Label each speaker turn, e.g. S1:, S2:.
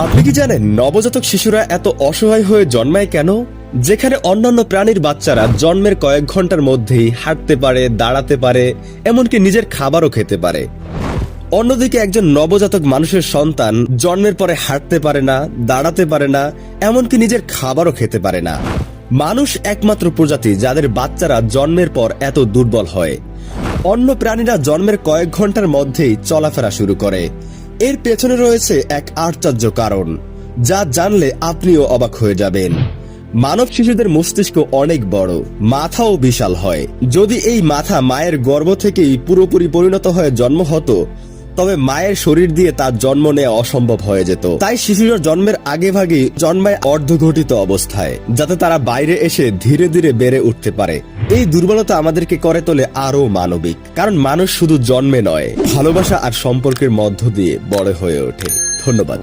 S1: আপনি কি জানেন নবজাতক শিশুরা এত অসহায় হয়ে জন্মায় কেন? যেখানে অন্যান্য প্রাণীর বাচ্চারা জন্মের কয়েক ঘণ্টার মধ্যেই হাঁটতে পারে, দাঁড়াতে পারে, এমনকি নিজের খাবারও খেতে পারে। অন্যদিকে একজন নবজাতক মানুষের সন্তান জন্মের পরে হাঁটতে পারে না, দাঁড়াতে পারে না, এমনকি নিজের খাবারও খেতে পারে না। মানুষ একমাত্র প্রজাতি যাদের বাচ্চারা জন্মের পর এত দুর্বল হয়। অন্য প্রাণীরা জন্মের কয়েক ঘণ্টার মধ্যেই চলাফেরা শুরু করে। এর পেছনে রয়েছে এক আশ্চর্য কারণ, যা জানলে আপনিও অবাক হয়ে যাবেন। মানব শিশুদের মস্তিষ্ক অনেক বড়, মাথাও বিশাল হয়। যদি এই মাথা মায়ের গর্ভ থেকেই পুরোপুরি পরিণত হয়ে জন্ম হতো তবে মায়ের শরীর দিয়ে তার জন্ম নেওয়া অসম্ভব হয়ে যেত। তাই শিশুর জন্মের আগে ভাগেই জন্মায় অর্ধঘটিত অবস্থায়, যাতে তারা বাইরে এসে ধীরে ধীরে বেড়ে উঠতে পারে। এই দুর্বলতা আমাদেরকে করে তোলে আরও মানবিক, কারণ মানুষ শুধু জন্মে নয়, ভালোবাসা আর সম্পর্কের মধ্য দিয়ে বড় হয়ে ওঠে। ধন্যবাদ।